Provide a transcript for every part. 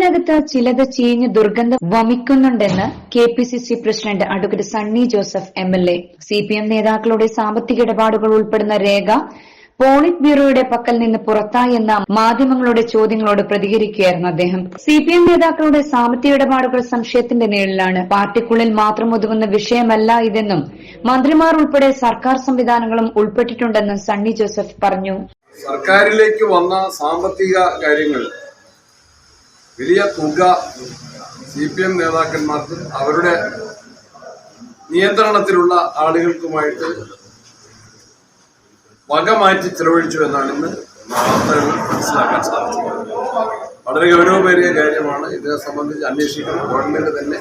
സർക്കാരിനകത്ത് ചിലത് ചീഞ്ഞ് ദുർഗന്ധം വമിക്കുന്നുണ്ടെന്ന് K P C C president advocate Sunny Joseph M L A. C P M നേതാക്കളുടെ സാമ്പത്തിക ഇടപാടുകൾ ഉൾപ്പെടുന്ന രേഖ പോളിറ്റ് ബ്യൂറോയുടെ പക്കൽ നിന്ന് പുറത്തായെന്ന മാധ്യമങ്ങളുടെ ചോദ്യങ്ങളോട് പ്രതികരിക്കുകയായിരുന്നു അദ്ദേഹം. സി പി എം നേതാക്കളുടെ സാമ്പത്തിക ഇടപാടുകൾ സംശയത്തിന്റെ നിഴലിലാണ്. പാർട്ടിക്കുള്ളിൽ മാത്രം ഒതുങ്ങുന്ന വിഷയമല്ല ഇതെന്നും മന്ത്രിമാർ ഉൾപ്പെടെ സർക്കാർ സംവിധാനങ്ങളും ഉൾപ്പെട്ടിട്ടുണ്ടെന്നും സണ്ണി ജോസഫ് പറഞ്ഞു. സർക്കാരിലേക്ക് വന്ന സാമ്പത്തിക കാര്യങ്ങൾ വലിയ തുക സി പി എം നേതാക്കന്മാർക്കും അവരുടെ നിയന്ത്രണത്തിലുള്ള ആളുകൾക്കുമായിട്ട് വക മാറ്റി ചെലവഴിച്ചു എന്നാണ് ഇന്ന് വാർത്തകൾ മനസ്സിലാക്കാൻ സാധിച്ചത് വളരെ ഗൗരവമേറിയ കാര്യമാണ് ഇതിനെ സംബന്ധിച്ച് അന്വേഷിക്കണം. ഗവൺമെന്റ് തന്നെ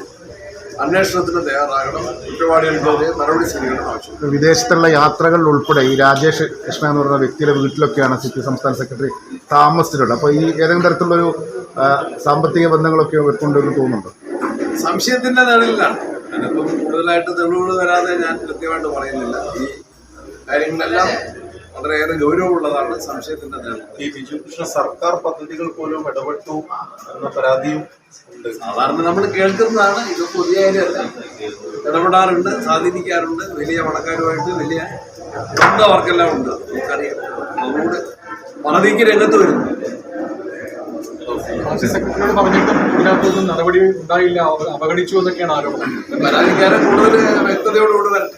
അന്വേഷണത്തിന് തയ്യാറാകണം. കുറ്റവാളികൾക്കെതിരെ നടപടി സ്വീകരിക്കണം ആവശ്യം വിദേശത്തുള്ള യാത്രകൾ ഉൾപ്പെടെ ഈ രാജേഷ് കൃഷ്ണ എന്ന് പറയുന്ന വ്യക്തിയുടെ വീട്ടിലൊക്കെയാണ് സിറ്റി സംസ്ഥാന സെക്രട്ടറി താമസിച്ചിട്ടുള്ളത്. അപ്പോൾ ഈ ഏതെങ്കിലും തരത്തിലുള്ളൊരു സാമ്പത്തിക ബന്ധങ്ങളൊക്കെ ഇവർക്കുണ്ടെന്ന് തോന്നുന്നുണ്ട്? സംശയത്തിന്റെ നിഴലിലാണ്. അതിനിപ്പം കൂടുതലായിട്ട് തെളിവുകൾ വരാതെ ഞാൻ കൃത്യമായിട്ട് പറയുന്നില്ല. ഈ കാര്യങ്ങളെല്ലാം വളരെയേറെ ഗൗരവമുള്ളതാണ് സംശയത്തിന്റെ നിഴൽ. ഈ ബിജു കൃഷ്ണ സർക്കാർ പദ്ധതികൾ പോലും ഇടപെട്ടു എന്ന പരാതിയും ഉണ്ട്. സാധാരണ നമ്മൾ കേൾക്കുന്നതാണ്. ഇത് പുതിയ കാര്യമല്ല. ഇടപെടാറുണ്ട് സ്വാധീനിക്കാറുണ്ട്. വലിയ പണക്കാരുമായിട്ട് വലിയ ബന്ധം അവർക്കെല്ലാം ഉണ്ട്. നമുക്കറിയാം. അതുകൊണ്ട് പണതിക്ക് രംഗത്ത് വരുന്നു. പാർട്ടി സെക്രട്ടറിയോട് പറഞ്ഞിട്ടും ഇതിനകത്തൊന്നും നടപടി ഉണ്ടായില്ല അവർ അവഗണിച്ചു എന്നൊക്കെയാണ് ആരോപണം? പരാതിക്കാരൻ കൂടുതൽ വ്യക്തതയോടുകൂടി വരട്ടെ.